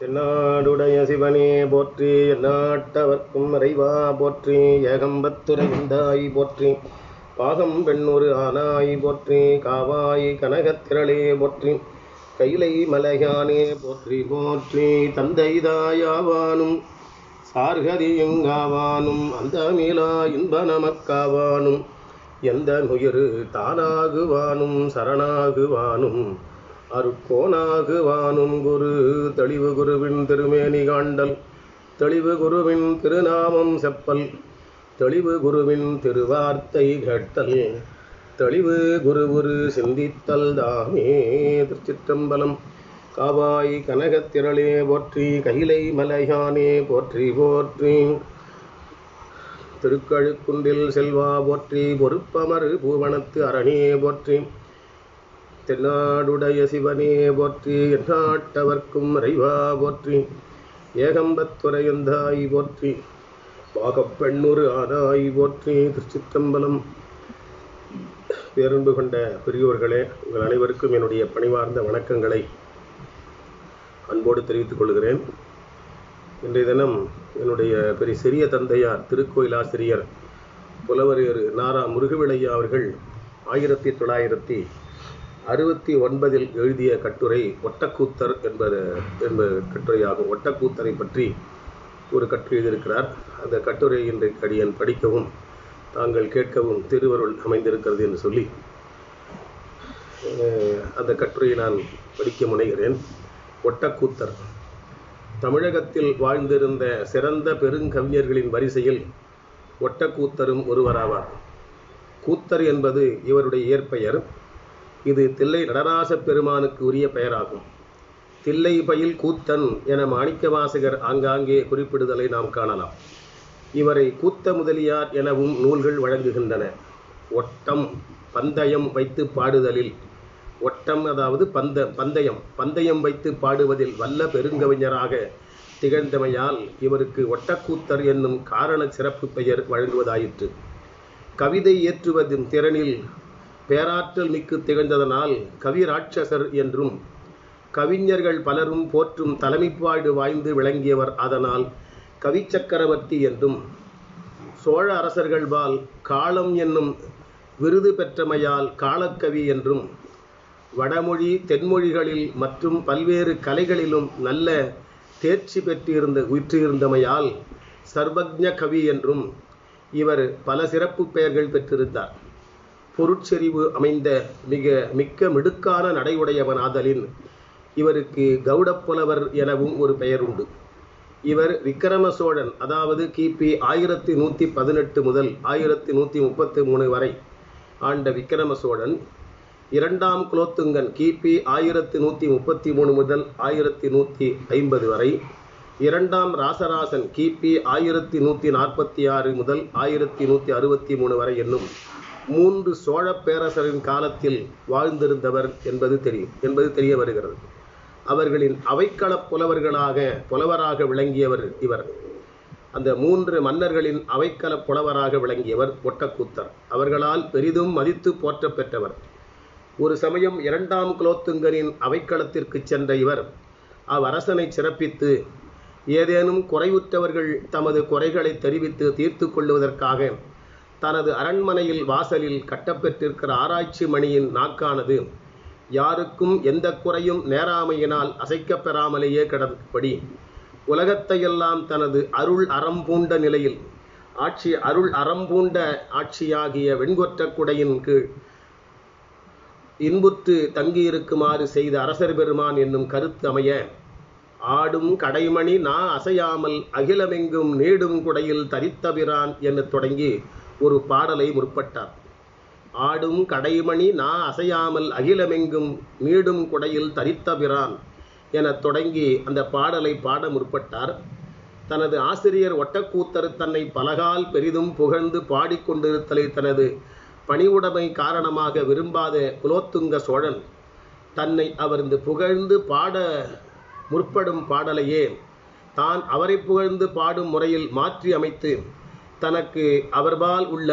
தென்னாடுடைய சிவனே போற்றி எந்நாட்டவர்க்கும் இறைவா போற்றி ஏகம்பத்துரைந்தாய் போற்றி பாகம் பெண்ணொரு ஆனாய் போற்றி காவாய் கனகத்திரளே போற்றி கைலை மலையானே போற்றி போற்றி தந்தை தாயாவானும் சார்கதியுங்காவானும் அந்த மீளா இன்ப நமக்காவானும் எந்த நுயிரு தானாகுவானும் சரணாகுவானும் அருக்கோனாகுவானும் குரு தெளிவு குருவின் திருமேனி காண்டல் தெளிவு குருவின் திருநாமம் செப்பல் தெளிவு குருவின் திருவார்த்தை கேட்டல் தெளிவு குரு குரு சிந்தித்தல் தாமே திருச்சிற்றம்பலம் காவாய் கனகத்திரளே போற்றி கைலை மலையானே போற்றி போற்றி. திருக்கழுக்குன்றில் செல்வா போற்றி பொறுப்பமரு பூவனத்து அரணே போற்றி. தென்னாடுடைய சிவனே போற்றி எந்நாட்டவர்க்கும் இறைவா போற்றி ஏகம்பத்துரையந்தாய் போற்றி பாகப்பெண்ணூறு ஆனாய் போற்றி திருச்சிற்றம்பலம். பேரன்பு கொண்ட பெரியோர்களே உங்கள் அனைவருக்கும் என்னுடைய பணிவார்ந்த வணக்கங்களை அன்போடு தெரிவித்துக் கொள்கிறேன். இன்றைய தினம் என்னுடைய பெரிய சிறிய தந்தையார் திருக்கோயில் ஆசிரியர் புலவரியர் நாரா முருகவிளையா அவர்கள் ஆயிரத்தி தொள்ளாயிரத்தி அறுபத்தி ஒன்பதில் எழுதிய கட்டுரை ஒட்டக்கூத்தர் என்பது என்பது கட்டுரையாகும். ஒட்டக்கூத்தரை பற்றி ஒரு கட்டுரை எழுதியிருக்கிறார். அந்த கட்டுரை இன்றைக்கு அடியன் படிக்கவும் தாங்கள் கேட்கவும் திருவருள் அமைந்திருக்கிறது என்று சொல்லி அந்த கட்டுரையை நான் படிக்க முனைகிறேன். ஒட்டக்கூத்தர். தமிழகத்தில் வாழ்ந்திருந்த சிறந்த பெருங்கவிஞர்களின் வரிசையில் ஒட்டக்கூத்தரும் ஒருவராவார். கூத்தர் என்பது இவருடைய இயற்பெயர். இது தில்லை நடராச பெருமானுக்கு உரிய பெயராகும். தில்லை பயில் கூத்தன் என மாணிக்கவாசகர் ஆங்காங்கே குறிப்பிடுதலை நாம் காணலாம். இவரை கூத்த முதலியார் எனவும் நூல்கள் வழங்குகின்றன. ஒட்டம் பந்தயம் வைத்து பாடுதலில் ஒட்டம் அதாவது பந்த பந்தயம் பந்தயம் வைத்து பாடுவதில் வல்ல பெருங்கவிஞராக திகழ்ந்தமையால் இவருக்கு ஒட்டக்கூத்தர் என்னும் காரண சிறப்பு பெயர் வழங்குவதாயிற்று. கவிதை இயற்றுவதின் திறனில் பேராற்றல் மிக்கு திகழ்ந்ததனால் கவிராட்சசர் என்றும் கவிஞர்கள் பலரும் போற்றும் தலைமைப்பாடு வாய்ந்து விளங்கியவர் அதனால் கவிச்சக்கரவர்த்தி என்றும் சோழ அரசர்கள்பால் காலம் என்னும் விருது பெற்றமையால் காலக்கவி என்றும் வடமொழி தென்மொழிகளில் மற்றும் பல்வேறு கலைகளிலும் நல்ல தேர்ச்சி பெற்றிருந்த உயிற்றிருந்தமையால் சர்வஜ கவி என்றும் இவர் பல சிறப்பு பெயர்கள் பெற்றிருந்தார். பொருட்செறிவு அமைந்த மிக மிக்க மிடுக்கான நடையுடையவன் ஆதலின் இவருக்கு கௌடப்புலவர் எனவும் ஒரு பெயர் உண்டு. இவர் விக்கிரம சோழன் அதாவது கிபி ஆயிரத்தி நூற்றி பதினெட்டு முதல் ஆயிரத்தி நூற்றி முப்பத்தி மூணு வரை ஆண்ட விக்கிரம சோழன். இரண்டாம் குலோத்துங்கன் கிபி ஆயிரத்தி நூற்றி முப்பத்தி மூணு முதல் ஆயிரத்தி நூற்றி ஐம்பது வரை. இரண்டாம் ராசராசன் கிபி ஆயிரத்தி நூற்றி நாற்பத்தி ஆறு முதல் ஆயிரத்தி நூற்றி அறுபத்தி மூணு வரை என்னும் மூன்று சோழ பேரரசரின் காலத்தில் வாழ்ந்திருந்தவர் என்பது தெரியும் என்பது தெரிய வருகிறது. அவர்களின் அவைக்களப் புலவர்களாக புலவராக விளங்கியவர் இவர். அந்த மூன்று மன்னர்களின் அவைக்களப் புலவராக விளங்கியவர் ஒட்டக்கூத்தர். அவர்களால் பெரிதும் மதித்து போற்ற பெற்றவர் ஒரு சமயம் இரண்டாம் குலோத்துங்கரின் அவைக்களத்திற்கு சென்ற இவர் அவ்வரசனை சிறப்பித்து ஏதேனும் குறைவுற்றவர்கள் தமது குறைகளை தெரிவித்து தீர்த்து கொள்ளுவதற்காக தனது அரண்மனையில் வாசலில் கட்டப்பெற்றிருக்கிற ஆராய்ச்சி மணியின் நாக்கானது யாருக்கும் எந்த குறையும் நேராமையினால் அசைக்கப் பெறாமலேயே கிடப்படி உலகத்தையெல்லாம் தனது அருள் அறம் பூண்ட நிலையில் ஆட்சி அருள் அறம் பூண்ட ஆட்சியாகிய வெண்கொற்ற குடையின் கீழ் இன்புற்று தங்கியிருக்குமாறு செய்த அரசர் பெருமான் என்னும் கருத்து அமைய ஆடும் கடைமணி நா அசையாமல் அகிலமெங்கும் நீடும் குடையில் தரித்தபிரான் என தொடங்கி ஒரு பாடலை முற்பட்டார். ஆடும் கடைமணி நா அசையாமல் அகிலமெங்கும் நீடும் குடையில் தரித்தபிரான் என தொடங்கி அந்த பாடலை பாட முற்பட்டார். தனது ஆசிரியர் ஒட்டக்கூத்தர் தன்னை பலகால் பெரிதும் புகழ்ந்து பாடிக்கொண்டிருத்தலை தனது பணிவுடைமை காரணமாக விரும்பாத குலோத்துங்க சோழன் தன்னை அவரது புகழ்ந்து பாட முற்படும் பாடலையே தான் அவரை புகழ்ந்து பாடும் முறையில் மாற்றி அமைத்து தனக்கு அவர்பால் உள்ள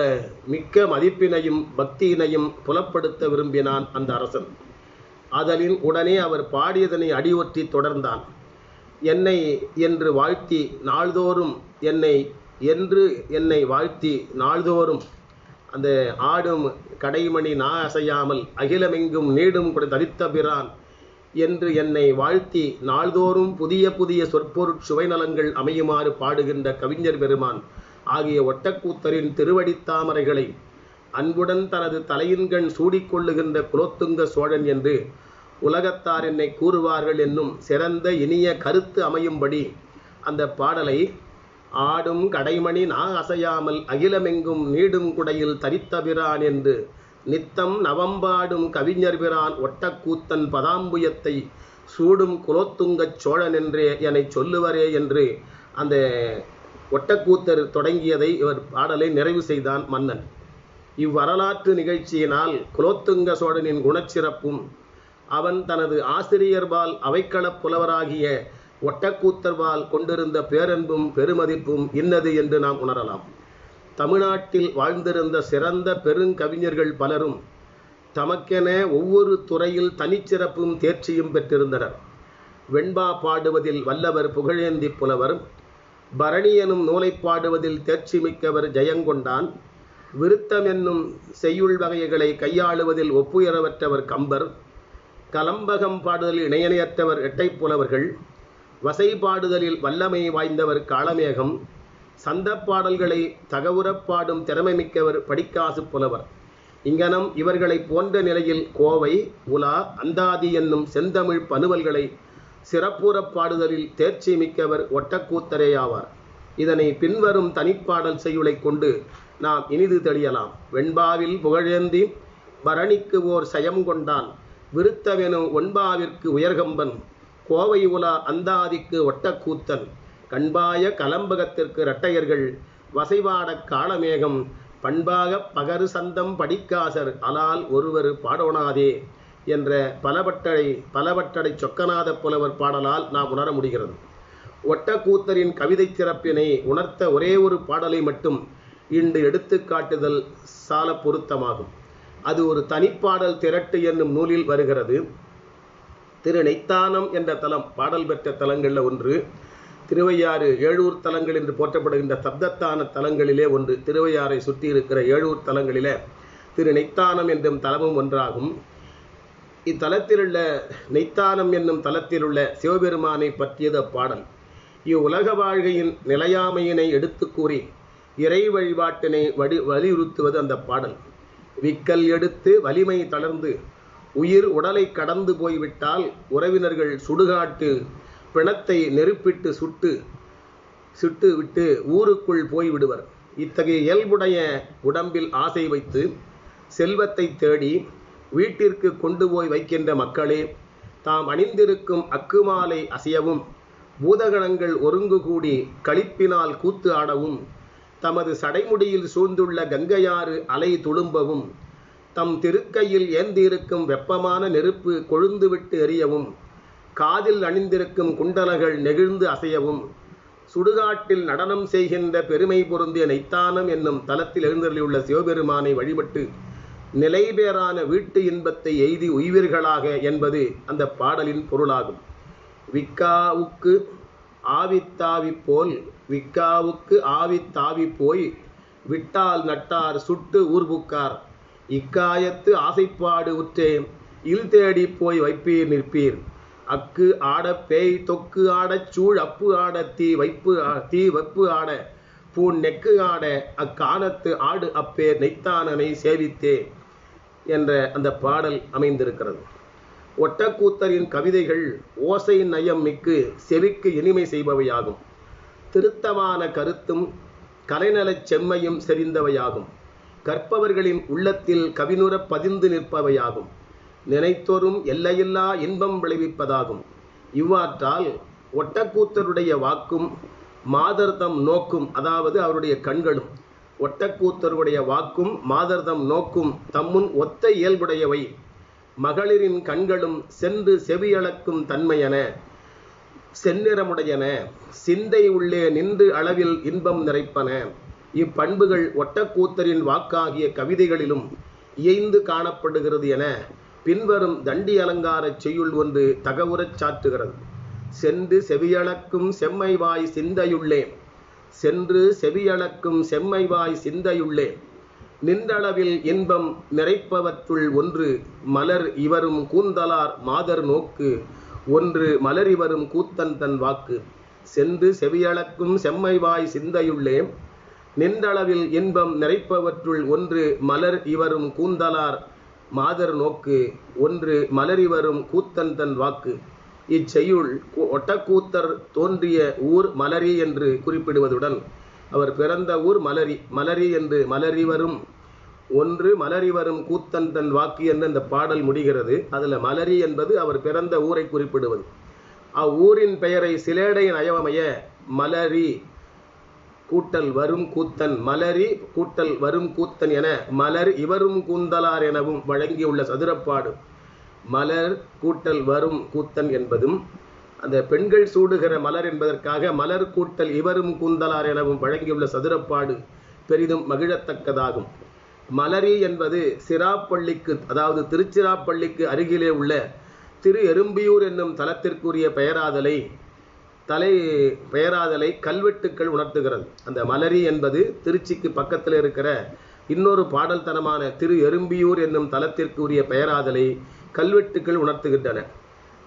மிக்க மதிப்பினையும் பக்தியினையும் புலப்படுத்த விரும்பினான் அந்த அரசன். அதலின் உடனே அவர் பாடியதனை அடியொற்றி தொடர்ந்தான். என்னை என்று வாழ்த்தி நாள்தோறும் என்னை என்று என்னை வாழ்த்தி நாள்தோறும். அந்த ஆடும் கடைமணி நா அசையாமல் அகிலமெங்கும் நீடும் கூட தரித்த பிரான் என்று என்னை வாழ்த்தி நாள்தோறும் புதிய புதிய சொற்பொருட் சுவைநலங்கள் அமையுமாறு பாடுகின்ற கவிஞர் பெருமான். ஆகிய ஒட்டக்கூத்தரின் திருவடித்தாமரைகளை அன்புடன் தனது தலையின்கண் சூடிக்கொள்ளுகின்ற குலோத்துங்க சோழன் என்று உலகத்தார் என்னை கூறுவார்கள் என்னும் சிறந்த இனிய கருத்து அமையும்படி அந்த பாடலை ஆடும் கடைமணி நா அசையாமல் அகிலமெங்கும் நீடும் குடையில் தரித்தபிரான் என்று நித்தம் நவம்பாடும் கவிஞர் பிரான் ஒட்டக்கூத்தன் பதாம்புயத்தை சூடும் குலோத்துங்கச் சோழன் என்றே என்னை சொல்லுவரே என்று அந்த ஒட்டக்கூத்தர் தொடங்கியதை இவர் பாடலை நிறைவு செய்தான் மன்னன். இவ்வரலாற்று நிகழ்ச்சியினால் குலோத்துங்க சோழனின் குணச்சிறப்பும் அவன் தனது ஆசிரியர்பால் அவைக்களப் புலவராகிய ஒட்டக்கூத்தர்பால் கொண்டிருந்த பேரன்பும் பெருமதிப்பும் இன்னது என்று நாம் உணரலாம். தமிழ்நாட்டில் வாழ்ந்திருந்த சிறந்த பெருங்கவிஞர்கள் பலரும் தமக்கென ஒவ்வொரு துறையில் தனிச்சிறப்பும் தேர்ச்சியும் பெற்றிருந்தனர். வெண்பா பாடுவதில் வல்லவர் புகழேந்தி புலவர் பரணி எனும் நூலை பாடுவதில் தேர்ச்சி மிக்கவர் ஜெயங்கொண்டான் விருத்தம் என்னும் செய்யுள் வகைகளை கையாளுவதில் ஒப்புயரவற்றவர் கம்பர் கலம்பகம் பாடுதலில் இணையணையற்றவர் எட்டைப் புலவர்கள் வசை பாடுதலில் வல்லமை வாய்ந்தவர் காளமேகம் சந்த பாடல்களை தகவுறப் பாடும் திறமை மிக்கவர் படிக்காசு புலவர். இங்கனம் இவர்களைப் போன்ற நிலையில் கோவை உலா அந்தாதி என்னும் செந்தமிழ் பனுவல்களை சிறப்புறப் பாடுதலில் தேர்ச்சி மிக்கவர் ஒட்டக்கூத்தரேயாவார். இதனை பின்வரும் தனிப்பாடல் செய்யுளை கொண்டு நாம் இனிது தெளியலாம். வெண்பாவில் புகழேந்தி பரணிக்கு ஓர் சயம் கொண்டான். விருத்தவெனும் ஒன்பாவிற்கு உயர்கம்பன். கோவை உலா அந்தாதிக்கு ஒட்டக்கூத்தன். கண்பாய கலம்பகத்திற்கு இரட்டையர்கள். வசைவாட காலமேகம் பண்பாக பகரு சந்தம் படிக்காசர். அலால் ஒருவர் பாடோனாதே. என்ற பலவட்டடை பலவட்டடை சொக்கநாத புலவர் பாடலால் நாம் உணர முடிகிறது. ஒட்டக்கூத்தரின் கவிதை சிறப்பினை உணர்த்த ஒரே ஒரு பாடலை மட்டும் இன்று எடுத்துக்காட்டுதல் சால பொருத்தமாகும். அது ஒரு தனிப்பாடல் திரட்டு என்னும் நூலில் வருகிறது. திரு நெய்த்தானம் என்ற தலம் பாடல் பெற்ற தலங்களில் ஒன்று திருவையாறு ஏழூர் தலங்கள் என்று போற்றப்படுகின்ற சப்தத்தான தலங்களிலே ஒன்று திருவையாறை சுற்றி இருக்கிற ஏழூர் தலங்களிலே திரு நெய்த்தானம் என்றும் தலமும் ஒன்றாகும். இத்தலத்திலுள்ள நெய்த்தானம் என்னும் தலத்திலுள்ள சிவபெருமானை பற்றியது பாடல் இவ்வுலக வாழ்கையின் நிலையாமையினை எடுத்து கூறி இறை வழிபாட்டினை வடி வலியுறுத்துவது அந்த பாடல். விக்கல் எடுத்து வலிமை தளர்ந்து உயிர் உடலை கடந்து போய்விட்டால் உறவினர்கள் சுடுகாட்டு பிணத்தை நெருப்பிட்டு சுட்டு சுட்டு விட்டு ஊருக்குள் போய்விடுவர். இத்தகைய இயல்புடைய உடம்பில் ஆசை வைத்து செல்வத்தை தேடி வீட்டிற்கு கொண்டு போய் வைக்கின்ற மக்களே தாம் அணிந்திருக்கும் அக்குமாலை அசையவும் பூதகணங்கள் ஒருங்கு கூடி களிப்பினால் கூத்து ஆடவும் தமது சடைமுடியில் சூழ்ந்துள்ள கங்கையாறு அலை துளும்பவும் தம் திருக்கையில் ஏந்தியிருக்கும் வெப்பமான நெருப்பு கொழுந்துவிட்டு எரியவும் காதில் அணிந்திருக்கும் குண்டலங்கள் நெகிழ்ந்து அசையவும் சுடுகாட்டில் நடனம் செய்கின்ற பெருமை பொருந்திய நைத்தானம் என்னும் தலத்தில் எழுந்தருளியுள்ள சிவபெருமானை வழிபட்டு நிலைபேறான வீட்டு இன்பத்தை எய்தி உய்வீர்களாக என்பது அந்த பாடலின் பொருளாகும். விக்காவுக்கு ஆவித்தாவி போல் விக்காவுக்கு ஆவித்தாவி போய் விட்டால் நட்டார் சுட்டு ஊர்புக்கார். இக்காயத்து ஆசைப்பாடு உற்றே இல் தேடி போய் வைப்பீர் நிற்பீர். அக்கு ஆட பேய் தொக்கு ஆடச் சூழ் அப்பு ஆட தீ வைப்பு தீ வைப்பு ஆட பூன் நெக்கு ஆட அக்கானத்து ஆடு அப்பேர் நெய்த்தானனை சேவித்தே என்ற அந்த பாடல் அமைந்திருக்கிறது. ஒட்டக்கூத்தரின் கவிதைகள் ஓசை நயம் மிக்கு செவிக்கு இனிமை செய்பவையாகும். திருத்தமான கருத்தும் கலைநலச் செம்மையும் செறிந்தவையாகும். கற்பவர்களின் உள்ளத்தில் கவினுறப் பதிந்து நிற்பவையாகும். நினைத்தோறும் எல்லையில்லா இன்பம் விளைவிப்பதாகும். இவ்வாற்றால் ஒட்டக்கூத்தருடைய வாக்கும் மாதர்தம் நோக்கும் அதாவது அவருடைய கண்களும் ஒட்டக்கூத்தருடைய வாக்கும் மாதர்தம் நோக்கும் தம்முன் ஒத்த இயல்புடையவை. மகளிரின் கண்களும் சென்று செவியளக்கும் தன்மையன செந்நிறமுடையன சிந்தை உள்ளே நின்று அளவில் இன்பம் நிறைப்பன. இப்பண்புகள் ஒட்டக்கூத்தரின் வாக்காகிய கவிதைகளிலும் இயைந்து காணப்படுகிறது என பின்வரும் தண்டி அலங்கார செய்யுள் ஒன்று தகவுறச் சாற்றுகிறது. சென்று செவியளக்கும் செம்மைவாய் சிந்தையுள்ளே சென்று செவியளக்கும் செம்மைவாய் சிந்தையுள்ளே. நின்றளவில் இன்பம் நிறைப்பவற்றுள் ஒன்று மலர் இவரும் கூந்தலார் மாதர் நோக்கு. ஒன்று மலர் இவரும் கூத்தன் தன் வாக்கு. சென்று செவியளக்கும் செம்மைவாய் சிந்தையுள்ளே. நின்றளவில் இன்பம் நிறைப்பவற்றுள் ஒன்று மலர் இவரும் கூந்தலார் மாதர் நோக்கு. ஒன்று மலரிவரும் கூத்தன் தன் வாக்கு. இச்செய்யுள் ஒட்டக்கூத்தர் தோன்றிய ஊர் மலரி என்று குறிப்பிடுவதுடன் அவர் பிறந்த ஊர் மலரி மலரி என்று மலரி வரும் ஒன்று மலரி வரும் கூத்தன் தன் வாக்கு என்று அந்த பாடல் முடிகிறது. அதில் மலரி என்பது அவர் பிறந்த ஊரை குறிப்பிடுவது. அவ்வூரின் பெயரை சிலேடை நயவமைய மலரி கூட்டல் வரும் கூத்தன் மலரி கூட்டல் வரும் கூத்தன் என மலர் இவரும் கூந்தலார் எனவும் வழங்கியுள்ள சதுரப்பாடு. மலர் கூட்டல் வரும் கூத்தன் என்பதும் அந்த பெண்கள் சூடுகிற மலர் என்பதற்காக மலர் கூட்டல் இவரும் கூந்தலார் எனவும் வழங்கியுள்ள சதுரப்பாடு பெரிதும் மகிழத்தக்கதாகும். மலரி என்பது சிராப்பள்ளிக்கு அதாவது திருச்சிராப்பள்ளிக்கு அருகிலே உள்ள திரு எறும்பியூர் என்னும் தலத்திற்குரிய பெயராதலை தலை பெயராதலை கல்வெட்டுக்கள் உணர்த்துகிறது. அந்த மலரி என்பது திருச்சிக்கு பக்கத்தில் இருக்கிற இன்னொரு பாடல்தனமான திரு எறும்பியூர் என்னும் தலத்திற்குரிய பெயராதலை கல்வெட்டுக்கள் உணர்த்துகின்றன.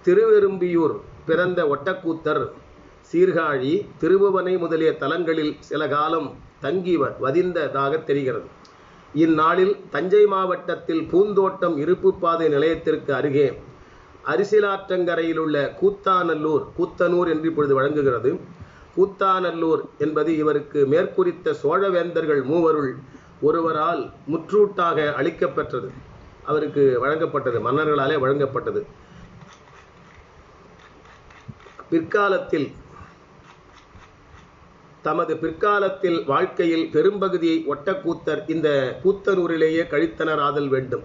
திருவெரும்பியூர் பிறந்த ஒட்டக்கூத்தர் சீர்காழி திருபுவனை முதலிய தலங்களில் சில காலம் தங்கி வ- வதிந்ததாக தெரிகிறது. இந்நாளில் தஞ்சை மாவட்டத்தில் பூந்தோட்டம் இருப்பு பாதை நிலையத்திற்கு அருகே அரிசிலாற்றங்கரையில் உள்ள கூத்தாநல்லூர் கூத்தனூர் என்று இப்பொழுது வழங்குகிறது. கூத்தாநல்லூர் என்பது இவருக்கு மேற்குறித்த சோழவேந்தர்கள் மூவருள் ஒருவரால் முற்றூட்டாக அளிக்கப்பெற்றது அவருக்கு வழங்கப்பட்டது மன்னர்களாலே வழங்கப்பட்டது. பிற்காலத்தில் தமது பிற்காலத்தில் வாழ்க்கையில் பெரும்பகுதியை ஒட்டக்கூத்தர் இந்த கூத்தனூரிலேயே கழித்தனர் ஆதல் வேண்டும்.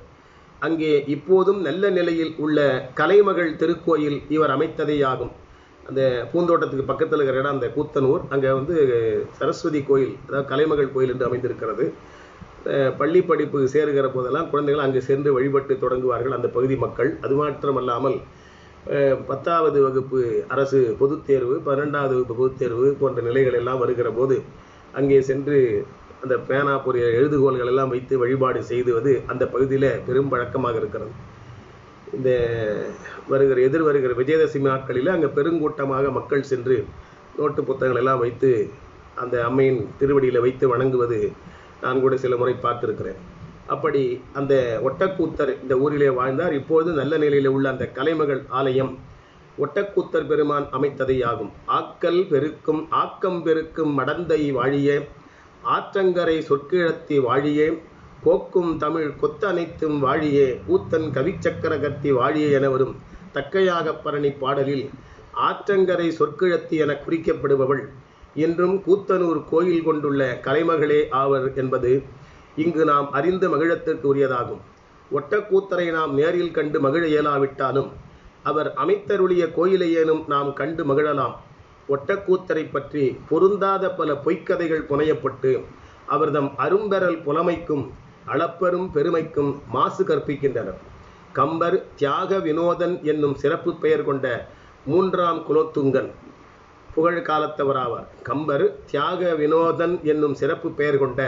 அங்கே இப்போதும் நல்ல நிலையில் உள்ள கலைமகள் திருக்கோயில் இவர் அமைத்ததேயாகும். அந்த பூந்தோட்டத்துக்கு பக்கத்தில் இருக்கிற இடம் அந்த கூத்தனூர் அங்கே வந்து சரஸ்வதி கோயில் அதாவது கலைமகள் கோயில் என்று அமைந்திருக்கிறது. பள்ளி படிப்பு சேருகிற போதெல்லாம் குழந்தைகள் அங்கே சென்று வழிபட்டு தொடங்குவார்கள் அந்த பகுதி மக்கள். அது மாத்திரமல்லாமல் பத்தாவது வகுப்பு அரசு பொதுத் தேர்வு பன்னெண்டாவது வகுப்பு பொதுத் தேர்வு போன்ற நிலைகள் எல்லாம் வருகிற போது அங்கே சென்று அந்த பேனா பொரிய எழுதுகோல்கள் எல்லாம் வைத்து வழிபாடு செய்துவது அந்த பகுதியில் பெரும் பழக்கமாக இருக்கிறது. இந்த வருகிற எதிர் வருகிற விஜயதசமி நாட்களில் அங்கே பெருங்கூட்டமாக மக்கள் சென்று நோட்டு புத்தகங்கள் எல்லாம் வைத்து அந்த அம்மையின் திருவடியில் வைத்து வணங்குவது நான் கூட சில முறை பார்த்திருக்கிறேன். அப்படி அந்த ஒட்டக்கூத்தர் இந்த ஊரிலே வாழ்ந்தார். இப்பொழுது நல்ல நிலையில் உள்ள அந்த கலைமகள் ஆலயம் ஒட்டக்கூத்தர் பெருமான் அமைத்ததையாகும் ஆகும். ஆக்கல் பெருக்கும் ஆக்கம் பெருக்கும் மடந்தை வாழிய ஆற்றங்கரை சொற்கிழத்தி வாழியே கோக்கும் தமிழ் கொத்த அனைத்தும் வாழியே கூத்தன் கவிச்சக்கரகத்தி வாழியே என வரும் தக்கையாக பரணி பாடலில் ஆற்றங்கரை சொற்கிழத்தி என குறிக்கப்படுபவள் இன்றும் கூத்தனூர் கோயில் கொண்டுள்ள கலைமகளே ஆவர் என்பது இங்கு நாம் அறிந்து மகிழத்திற்கு உரியதாகும் ஒட்டக்கூத்தரை நாம் நேரில் கண்டு மகிழ இயலாவிட்டாலும் அவர் அமைத்தருளிய கோயிலையேனும் நாம் கண்டு மகிழலாம். ஒட்டக்கூத்தரை பற்றி பொருந்தாத பல பொய்க்கதைகள் புனையப்பட்டு அவர்தம் அரும்பெறல் புலமைக்கும் அளப்பெரும் பெருமைக்கும் மாசு கற்பிக்கின்றனர். கம்பர் தியாக வினோதன் என்னும் சிறப்பு பெயர் கொண்ட மூன்றாம் குலோத்துங்கன் புகழ் காலத்தவராவார். கம்பர் தியாக வினோதன் என்னும் சிறப்பு பெயர் கொண்ட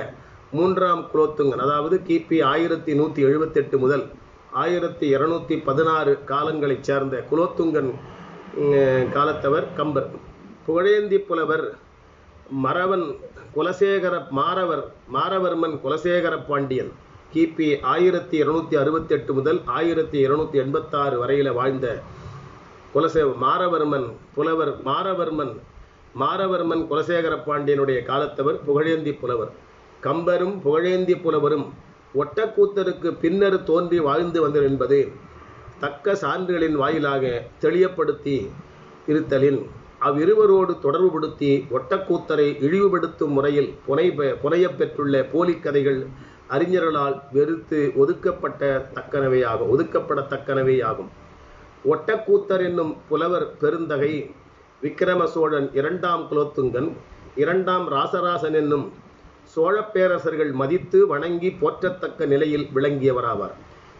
மூன்றாம் குலோத்துங்கன் அதாவது கிபி ஆயிரத்தி நூற்றி எழுபத்தெட்டு முதல் ஆயிரத்தி இருநூத்தி பதினாறு காலங்களைச் சேர்ந்த குலோத்துங்கன் காலத்தவர் கம்பர். புகழேந்தி புலவர் மறவன் குலசேகர மாறவர் மாறவர்மன் குலசேகர பாண்டியன் கிபி ஆயிரத்தி இருநூத்தி அறுபத்தெட்டு முதல் ஆயிரத்தி இருநூத்தி எண்பத்தாறு வரையில் வாழ்ந்த குலசே மாறவர்மன் புலவர் மாறவர்மன் மாறவர்மன் குலசேகர பாண்டியனுடைய காலத்தவர் புகழேந்தி புலவர். கம்பரும் புகழேந்தி புலவரும் ஒட்டக்கூத்தருக்கு பின்னர் தோன்றி வாழ்ந்து வந்தனர் என்பது தக்க சான்றுகளின் வாயிலாக தெளியப்படுத்தி இருத்தலின் அவ்விருவரோடு தொடர்புபடுத்தி ஒட்டக்கூத்தரை இழிவுபடுத்தும் முறையில் புனை புனையப் பெற்றுள்ள போலிக் கதைகள் அறிஞர்களால் வெறுத்து ஒதுக்கப்பட்ட தக்கனவையாகும் ஒதுக்கப்படத்தக்கனவையாகும். ஒட்டக்கூத்தர் என்னும் புலவர் பெருந்தகை விக்கிரம சோழன் இரண்டாம் குலோத்துங்கன் இரண்டாம் ராசராசன் என்னும் சோழப் பேரரசர்கள் மதித்து வணங்கி போற்றத்தக்க நிலையில் விளங்கியவராவார்.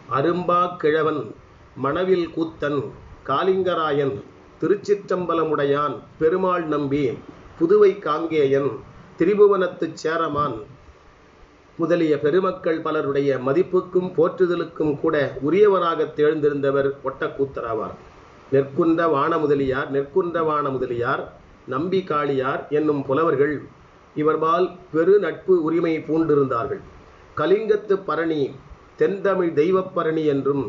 அரும்பா கிழவன் மணவில் கூத்தன் காலிங்கராயன் திருச்சிற்றம்பலமுடையான் பெருமாள் நம்பி புதுவை காங்கேயன் திரிபுவனத்துச் சேரமான் முதலிய பெருமக்கள் பலருடைய மதிப்புக்கும் போற்றுதலுக்கும் கூட உரியவராக தேர்ந்திருந்தவர் ஒட்டக்கூத்தராவார். நெற்குன்ற வான முதலியார் நெற்குன்ற வான முதலியார் நம்பி காளியார் என்னும் புலவர்கள் இவர்பால் பெரு நட்பு உரிமை பூண்டிருந்தார்கள். கலிங்கத்து பரணி தென்தமிழ் தெய்வப்பரணி என்றும்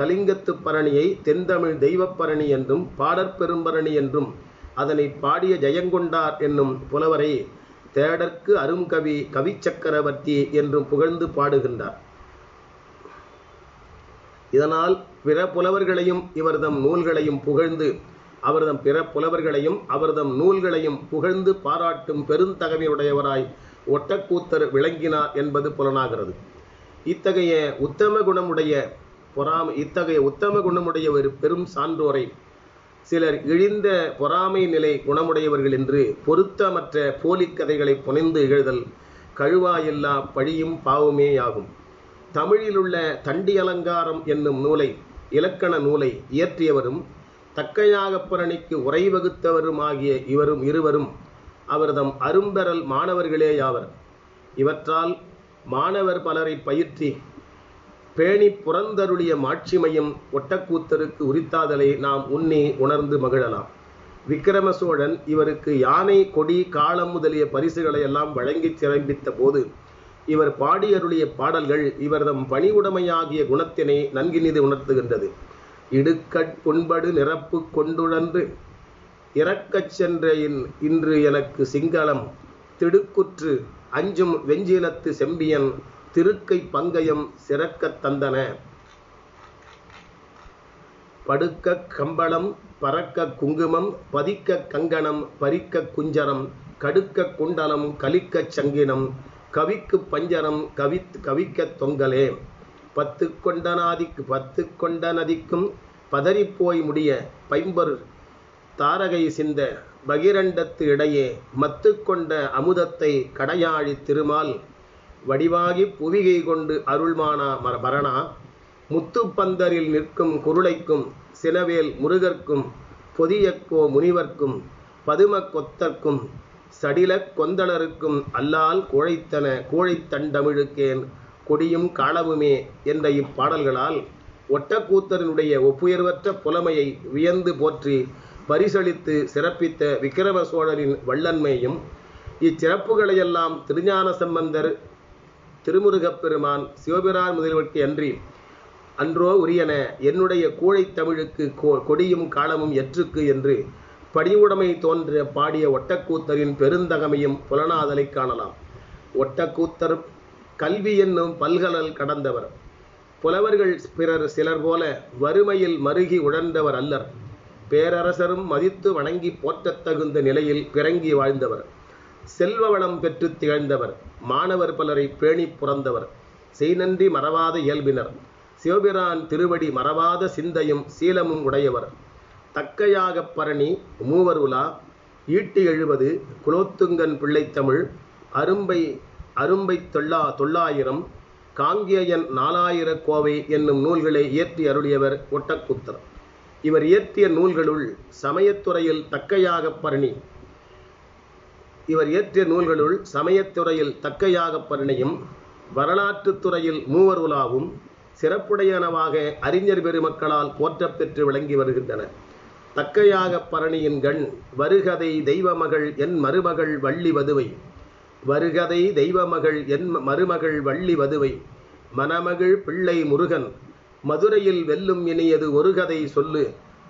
கலிங்கத்து பரணியை தென்தமிழ் தெய்வப்பரணி என்றும் பாடற்பெரும்பரணி என்றும் அதனை பாடிய ஜெயங்கொண்டார் என்னும் புலவரை தேடற்கு அருங்கவி கவிச்சக்கரவர்த்தி என்றும் புகழ்ந்து பாடுகின்றார். இதனால் பிற புலவர்களையும் இவர்தம் நூல்களையும் புகழ்ந்து அவர்தம் பிற புலவர்களையும் அவர்தம் நூல்களையும் புகழ்ந்து பாராட்டும் பெருந்தகமையுடையவராய் ஒட்டக்கூத்தர் விளங்கினார் என்பது புலனாகிறது. இத்தகைய உத்தம குணமுடைய பொறாமை இத்தகைய உத்தம குணமுடைய ஒரு பெரும் சான்றோரை சிலர் இழிந்த பொறாமை நிலை குணமுடையவர்கள் என்று பொருத்தமற்ற போலிக் கதைகளை புனைந்து எழுதல் கழுவாயில்லா பழியும் பாவமேயாகும். தமிழிலுள்ள தண்டி அலங்காரம் என்னும் நூலை இலக்கண நூலை இயற்றியவரும் தக்கையாகப்பரணிக்கு உரை வகுத்தவருமாகிய இவரும் இருவரும் அவர்தம் அரும்பெறல் மாணவர்களேயாவர். இவற்றால் மாணவர் பலரை பயிற்றி பேணி புறந்தருளிய மாட்சிமையும் ஒட்டக்கூத்தருக்கு உரித்தாதலை நாம் உண்ணி உணர்ந்து மகிழலாம். விக்கிரம சோழன் இவருக்கு யானை கொடி காலம் முதலிய பரிசுகளை எல்லாம் வழங்கி சிறப்பித்த போது இவர் பாடியருளிய பாடல்கள் இவர்தம் பணிவுடைமையாகிய குணத்தினை நன்கினிது உணர்த்துகின்றது. இடுக்கட் புண்படு நிரப்பு கொண்டுழன்று இறக்கச் சென்ற இன்று எனக்கு சிங்களம் திடுக்குற்று அஞ்சும் வெஞ்சினத்து செம்பியன் திருக்கை பங்கயம் சிறக்கத் தந்தன. படுக்க கம்பளம் பறக்க குங்குமம் பதிக்க கங்கணம் பறிக்க குஞ்சரம் கடுக்க குண்டலம் கலிக்கச் சங்கினம் கவிக்கு பஞ்சரம் கவி கவிக்க தொங்கலே. பத்து கொண்டனாதிக்கு பத்து கொண்ட நதிக்கும் பதறிப்போய் முடிய பைம்பர் தாரகை சிந்த பகிரண்டத்து இடையே மத்து கொண்ட அமுதத்தை கடையாழி திருமால் வடிவாகி புவிகை கொண்டு அருள்மானா மர பரணா முத்துப்பந்தரில் நிற்கும் குருளைக்கும் சினவேல் முருகர்க்கும் பொதியக்கோ முனிவர்க்கும் பதும கொத்தர்க்கும் சடிலக் கொந்தளருக்கும் அல்லால் கோழைத்தன கோழைத்தண்டமிழுக்கேன் கொடியும் காலமுமே என்ற இப்பாடல்களால் ஒட்டக்கூத்தரனுடைய ஒப்புயர்வற்ற புலமையை வியந்து போற்றி பரிசளித்து சிறப்பித்த விக்கிரம சோழரின் வள்ளன்மையும் இச்சிறப்புகளையெல்லாம் திருஞான சம்பந்தர் திருமுருகப் பெருமான் சிவபிரான் முதல்வர்க்கு அன்றி அன்றோ உரியன என்னுடைய கூழைத் தமிழுக்கு கொ- கொடியும் காலமும் எற்றுக்கு என்று படிவுடைமை தோன்ற பாடிய ஒட்டக்கூத்தரின் பெருந்தகமையும் புலனாதலை காணலாம். ஒட்டக்கூத்தர் கல்வி என்னும் பல்கலல் கடந்தவர். புலவர்கள் பிறர் சிலர் போல வறுமையில் மருகி உழந்தவர் அல்லர். பேரரசரும் மதித்து வணங்கி போற்றத் தகுந்த நிலையில் பிறங்கி வாழ்ந்தவர். செல்வ வளம் பெற்றுத் திகழ்ந்தவர் மாணவர் பலரை பேணி புறந்தவர் செய்நன்றி மறவாத இயல்பினர். சிவபிரான் திருவடி மறவாத சிந்தையும் சீலமும் உடையவர். தக்கையாகப் பரணி மூவர் உலா ஈட்டி எழுவது குலோத்துங்கன் பிள்ளைத்தமிழ் அரும்பை அரும்பை தொள்ளா தொள்ளாயிரம் காங்கேயன் நாலாயிர கோவை என்னும் நூல்களை இயற்றி அருளியவர் ஒட்டக்கூத்தர். இவர் இயற்றிய நூல்களுள் சமயத்துறையில் தக்கையாகப் பரணி இவர் இயற்றிய நூல்களுள் சமயத்துறையில் தக்கையாகப் பரணியும் வரலாற்றுத் துறையில் மூவர் உலாவும் சிறப்புடையனவாக அறிஞர் பெருமக்களால் போற்றப்பெற்று விளங்கி வருகின்றன தக்கையாகப் பரணியின் கண் வருகதை தெய்வமகள் என் மருமகள் வள்ளி வதுவை. வருகதை தெய்வமகள் என் மருமகள் வள்ளி வதுவை. மணமகள் பிள்ளை முருகன் மதுரையில் வெல்லும் இனியது ஒரு கதை சொல்லு.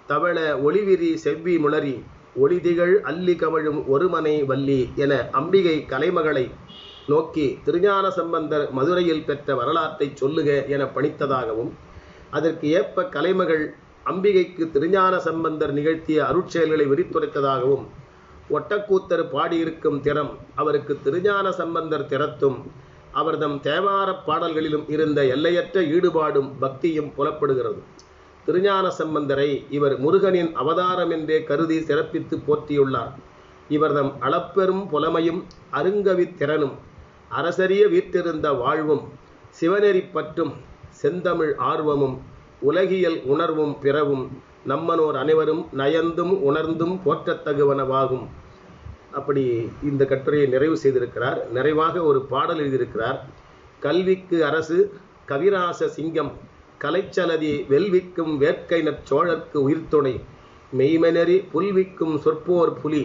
தவள ஒளிவிரி செவ்வி முளரி. ஒளிதிகள் அல்லி கமழும் ஒருமனை வள்ளி என அம்பிகை கலைமகளை நோக்கி திருஞான சம்பந்தர் மதுரையில் பெற்ற வரலாற்றைச் சொல்லுக என பணித்ததாகவும் அதற்கு ஏற்ப கலைமகள் அம்பிகைக்கு திருஞான சம்பந்தர் நிகழ்த்திய அருட்செயல்களை விரித்துரைத்ததாகவும் ஒட்டக்கூத்தர் பாடியிருக்கும் திறம் அவருக்கு திருஞான சம்பந்தர் திறத்தும் அவர்தம் தேவாரப் பாடல்களிலும் இருந்த எல்லையற்ற ஈடுபாடும் பக்தியும் புலப்படுகிறது. திருஞான சம்பந்தரை இவர் முருகனின் அவதாரம் என்றே கருதி சிறப்பித்து போற்றியுள்ளார். இவர்தம் அளப்பெரும் புலமையும் அருங்கவித்திறனும் அரசரிய வீற்றிருந்த வாழ்வும் சிவநெறி பற்றும் செந்தமிழ் ஆர்வமும் உலகியல் உணர்வும் பிறவும் நம்மனோர் அனைவரும் நயந்தும் உணர்ந்தும் போற்றத்தகுவனவாகும் அப்படி இந்த கட்டுரையை நிறைவு செய்திருக்கிறார். நிறைவாக ஒரு பாடல் எழுதியிருக்கிறார். கல்விக்கு அரசு கவிராச சிங்கம் கலைச்சலதி வெல்விக்கும் வேட்கைனற் சோழர்க்கு உயிர்த்துணை. மெய்மெனறி புல்விக்கும் சொற்போர் புலி.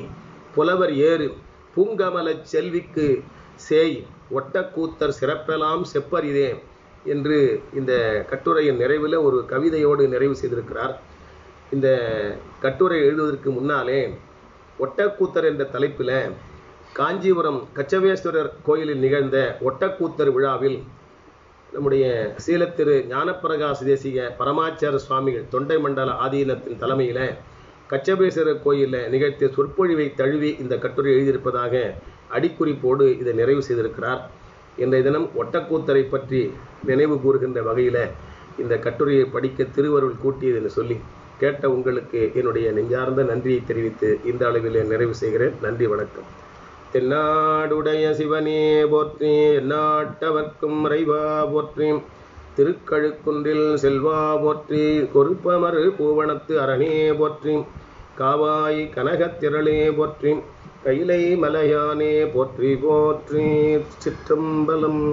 புலவர் ஏறு. பூங்கமலச் செல்விக்கு சேய். ஒட்டக்கூத்தர் சிறப்பெல்லாம் செப்பரிதே என்று இந்த கட்டுரையின் நிறைவில் ஒரு கவிதையோடு நிறைவு செய்திருக்கிறார். இந்த கட்டுரை எழுதுவதற்கு முன்னாலே ஒட்டக்கூத்தர் என்ற தலைப்பில் காஞ்சிபுரம் கச்சவேஸ்வரர் கோயிலில் நிகழ்ந்த ஒட்டக்கூத்தர் விழாவில் நம்முடைய சீலத்திரு ஞானப்பிரகாச தேசிக பரமாச்சார சுவாமிகள் தொண்டை மண்டல ஆதீனத்தின் தலைமையில் கச்சபேஸ்வரர் கோயிலில் நிகழ்த்திய சொற்பொழிவை தழுவி இந்த கட்டுரை எழுதியிருப்பதாக அடிக்குறிப்போடு இதை நிறைவு செய்திருக்கிறார். இன்றைய தினம் ஒட்டக்கூத்தரை பற்றி நினைவு கூறுகின்ற வகையில் இந்த கட்டுரையை படிக்க திருவருள் கூட்டியது என்று சொல்லி கேட்ட உங்களுக்கு என்னுடைய நெஞ்சார்ந்த நன்றியை தெரிவித்து இந்த அளவில் நிறைவு செய்கிறேன். நன்றி வணக்கம். தென்னாடுடைய சிவனே போற்றி எல்லாட்டவர்க்கும் இறைவா போற்றி. திருக்கழுக்குன்றில் செல்வா போற்றி கொருப்பமறு பூவனத்து அரணே போற்றி. காவாய் கனகத்திரளே போற்றி கைலை மலையானே போற்றி போற்றி. சிற்றம்பலம்